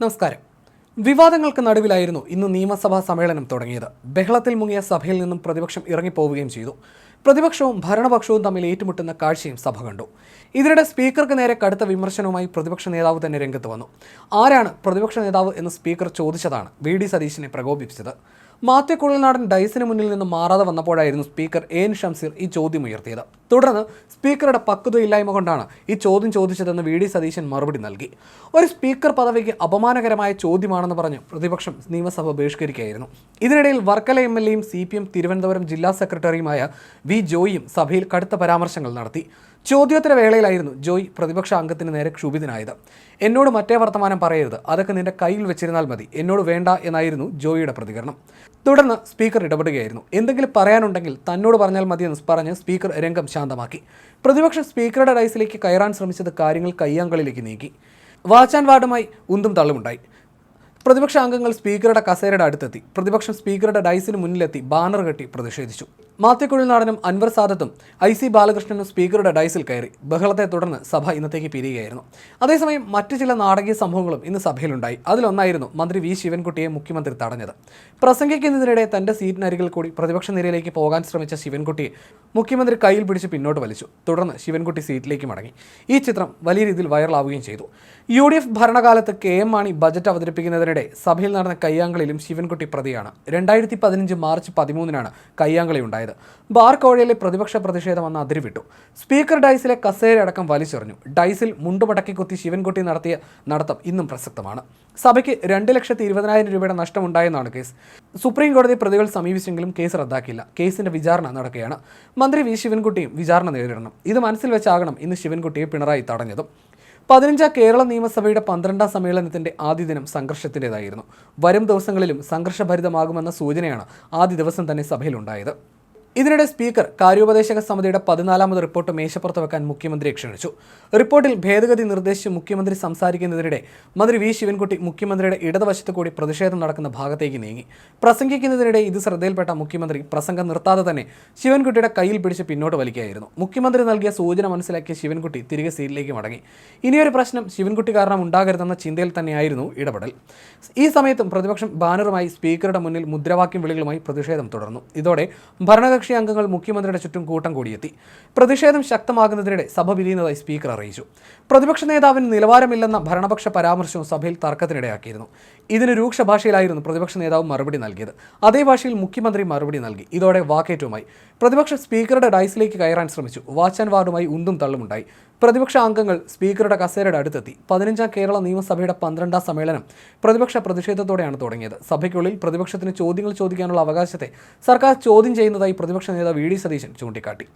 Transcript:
നമസ്കാരം. വിവാദങ്ങൾക്ക് നടുവിലായിരുന്നു ഇന്ന് നിയമസഭാ സമ്മേളനം തുടങ്ങിയത്. ബഹളത്തിൽ മുങ്ങിയ സഭയിൽ നിന്നും പ്രതിപക്ഷം ഇറങ്ങിപ്പോവുകയും ചെയ്തു. പ്രതിപക്ഷവും ഭരണപക്ഷവും തമ്മിൽ ഏറ്റുമുട്ടുന്ന കാഴ്ചയും സഭ കണ്ടു. ഇതിനിടെ സ്പീക്കർക്ക് നേരെ കടുത്ത വിമർശനവുമായി പ്രതിപക്ഷ നേതാവ് തന്നെ രംഗത്ത് വന്നു. ആരാണ് പ്രതിപക്ഷ നേതാവ് എന്ന് സ്പീക്കർ ചോദിച്ചതാണ് വി ഡി സതീശിനെ പ്രകോപിപ്പിച്ചത്. മാത്യു കുഴൽനാടൻ ഡൈസിന് മുന്നിൽ നിന്ന് മാറാതെ വന്നപ്പോഴായിരുന്നു സ്പീക്കർ എൻ ഷംസീർ ഈ ചോദ്യം ഉയർത്തിയത്. തുടർന്ന് സ്പീക്കറുടെ പക്വതയില്ലായ്മ കൊണ്ടാണ് ഈ ചോദ്യം ചോദിച്ചതെന്ന് വി ഡി സതീശൻ മറുപടി നൽകി. ഒരു സ്പീക്കർ പദവിക്ക് അപമാനകരമായ ചോദ്യമാണെന്ന് പറഞ്ഞ് പ്രതിപക്ഷം നിയമസഭ ബഹിഷ്കരിക്കുകയായിരുന്നു. ഇതിനിടയിൽ വർക്കല എം എൽ എയും സി പി എം തിരുവനന്തപുരം ജില്ലാ സെക്രട്ടറിയുമായ വി ജോയിയും സഭയിൽ കടുത്ത പരാമർശങ്ങൾ നടത്തി. ചോദ്യോത്തര വേളയിലായിരുന്നു ജോയ് പ്രതിപക്ഷ അംഗത്തിന് നേരെ ക്ഷുഭിതനായത്. എന്നോട് മറ്റേ വർത്തമാനം പറയരുത്. അതൊക്കെ നിന്റെ കയ്യിൽ വെച്ചിരുന്നാൽ മതി. എന്നോട് വേണ്ട എന്നായിരുന്നു ജോയിയുടെ പ്രതികരണം. തുടർന്ന് സ്പീക്കർ ഇടപെടുകയായിരുന്നു. എന്തെങ്കിലും പറയാനുണ്ടെങ്കിൽ തന്നോട് പറഞ്ഞാൽ മതിയെന്ന് പറഞ്ഞ് സ്പീക്കർ രംഗം ശാന്തമാക്കി. പ്രതിപക്ഷം സ്പീക്കറുടെ റൈസിലേക്ക് കയറാൻ ശ്രമിച്ചത് കാര്യങ്ങൾ കയ്യാങ്കളിലേക്ക് നീക്കി. വാച്ചാൻ വാർഡുമായി ഉന്തും തള്ളുമുണ്ടായി. പ്രതിപക്ഷ അംഗങ്ങൾ സ്പീക്കറുടെ കസേരയുടെ അടുത്തെത്തി. പ്രതിപക്ഷം സ്പീക്കറുടെ ഡൈസിന് മുന്നിലെത്തി ബാനർ കെട്ടി പ്രതിഷേധിച്ചു. മാത്യക്കുഴൽനാടനും അൻവർ സാദത്തും ഐ സി ബാലകൃഷ്ണനും സ്പീക്കറുടെ ഡൈസിൽ കയറി. ബഹളത്തെ തുടർന്ന് സഭ ഇന്നത്തേക്ക് പിരിയുകയായിരുന്നു. അതേസമയം മറ്റ് ചില നാടകീയ സംഭവങ്ങളും ഇന്ന് സഭയിലുണ്ടായി. അതിലൊന്നായിരുന്നു മന്ത്രി വി ശിവൻകുട്ടിയെ മുഖ്യമന്ത്രി തടഞ്ഞത്. പ്രസംഗിക്കുന്നതിനിടെ തന്റെ സീറ്റിനരികിൽ കൂടി പ്രതിപക്ഷ നിരയിലേക്ക് പോകാൻ ശ്രമിച്ച ശിവൻകുട്ടിയെ മുഖ്യമന്ത്രി കയ്യിൽ പിടിച്ച് പിന്നോട്ട് വലിച്ചു. തുടർന്ന് ശിവൻകുട്ടി സീറ്റിലേക്ക് മടങ്ങി. ഈ ചിത്രം വലിയ രീതിയിൽ വൈറലാവുകയും ചെയ്തു. യു ഡി എഫ് ഭരണകാലത്ത് കെ എം മാണി ബജറ്റ് അവതരിപ്പിക്കുന്നതിനിടെ സഭയിൽ നടന്ന കയ്യാങ്കളിയിലും ശിവൻകുട്ടി പ്രതിയാണ്. രണ്ടായിരത്തി പതിനഞ്ച് മാർച്ച് പതിമൂന്നിനാണ് കയ്യാങ്കളി ഉണ്ടായത് ബാർ കോഴയിലെ പ്രതിപക്ഷ പ്രതിഷേധം അന്ന് അതിരുവിട്ടു. സ്പീക്കർ ഡൈസിലെ കസേര അടക്കം വലിച്ചെറിഞ്ഞു. ഡൈസിൽ മുണ്ടുമടക്കി കുത്തി ശിവൻകുട്ടി നടത്തിയ നടത്തം ഇന്നും പ്രസക്തമാണ്. സഭയ്ക്ക് രണ്ട് ലക്ഷത്തി ഇരുപതിനായിരം രൂപയുടെ നഷ്ടമുണ്ടായെന്നാണ് കേസ്. സുപ്രീം കോടതി പ്രതികൾ സമീപിച്ചെങ്കിലും കേസ് റദ്ദാക്കില്ല കേസിന്റെ വിചാരണ നടക്കുകയാണ്. മന്ത്രി വി ശിവൻകുട്ടിയും വിചാരണ നേരിടണം. ഇത് മനസ്സിൽ വെച്ചാകണം ഇന്ന് ശിവൻകുട്ടിയെ പിണറായി തടഞ്ഞതും. പതിനഞ്ചാം കേരള നിയമസഭയുടെ പന്ത്രണ്ടാം സമ്മേളനത്തിന്റെ ആദ്യ ദിനം സംഘർഷത്തിന്റെതായിരുന്നു വരും ദിവസങ്ങളിലും സംഘർഷഭരിതമാകുമെന്ന സൂചനയാണ് ആദ്യ ദിവസം തന്നെ സഭയിലുണ്ടായത്. ഇതിനിടെ സ്പീക്കർ കാര്യോപദേശക സമിതിയുടെ പതിനാലാമത് റിപ്പോർട്ട് മേശപ്പുറത്ത് വെക്കാൻ മുഖ്യമന്ത്രിയെ ക്ഷണിച്ചു. റിപ്പോർട്ടിൽ ഭേദഗതി നിർദ്ദേശിച്ച് മുഖ്യമന്ത്രി സംസാരിക്കുന്നതിനിടെ മന്ത്രി വി. ശിവൻകുട്ടി മുഖ്യമന്ത്രിയുടെ ഇടതുവശത്ത് കൂടി പ്രതിഷേധം നടക്കുന്ന ഭാഗത്തേക്ക് നീങ്ങി. പ്രസംഗിക്കുന്നതിനിടെ ഇത് ശ്രദ്ധയിൽപ്പെട്ട മുഖ്യമന്ത്രി പ്രസംഗം നിർത്താതെ തന്നെ ശിവൻകുട്ടിയുടെ കയ്യിൽ പിടിച്ച് പിന്നോട്ട് വലിക്കുകയായിരുന്നു. മുഖ്യമന്ത്രി നൽകിയ സൂചന മനസ്സിലാക്കിയ ശിവൻകുട്ടി തിരികെ സീറ്റിലേക്ക് മടങ്ങി. ഇനിയൊരു പ്രശ്നം ശിവൻകുട്ടി കാരണം ഉണ്ടാകരുതെന്ന ചിന്തയിൽ തന്നെയായിരുന്നു ഇടപെടൽ. ഈ സമയത്തും പ്രതിപക്ഷം ബാനറുമായി സ്പീക്കറുടെ മുന്നിൽ മുദ്രാവാക്യം വിളികളുമായി പ്രതിഷേധം തുടർന്നു. ഇതോടെ ഭരണകക്ഷി അംഗങ്ങൾ മുഖ്യമന്ത്രിയുടെ ചുറ്റും കൂട്ടം കൂടിയെത്തി. പ്രതിഷേധം ശക്തമാകുന്നതിനിടെ സഭ പിരിയുന്നതായി സ്പീക്കർ അറിയിച്ചു. പ്രതിപക്ഷ നേതാവിന് നിലവാരമില്ലെന്ന ഭരണപക്ഷ പരാമർശവും സഭയിൽ തർക്കത്തിനിടയാക്കിയിരുന്നു. ഇതിന് രൂക്ഷ ഭാഷയിലായിരുന്നു പ്രതിപക്ഷ നേതാവ് മറുപടി നൽകിയത്. അതേ ഭാഷയിൽ മുഖ്യമന്ത്രി മറുപടി നൽകി. ഇതോടെ വാക്കേറ്റവുമായി. പ്രതിപക്ഷ സ്പീക്കറുടെ ഡൈസിലേക്ക് കയറാൻ ശ്രമിച്ചു. വാച്ച് ആൻഡ് വാർഡുമായി ഉന്തും തള്ളുമുണ്ടായി. പ്രതിപക്ഷ അംഗങ്ങൾ സ്പീക്കറുടെ കസേരയുടെ അടുത്തെത്തി. പതിനഞ്ചാം കേരള നിയമസഭയുടെ പന്ത്രണ്ടാം സമ്മേളനം പ്രതിപക്ഷ പ്രതിഷേധത്തോടെയാണ് തുടങ്ങിയത്. സഭയ്ക്കുള്ളിൽ പ്രതിപക്ഷത്തിന് ചോദ്യങ്ങൾ ചോദിക്കാനുള്ള അവകാശത്തെ സർക്കാർ ചോദ്യം ചെയ്യുന്നതായി പ്രതിപക്ഷ നേതാവ് വി ഡി സതീശൻ ചൂണ്ടിക്കാട്ടി.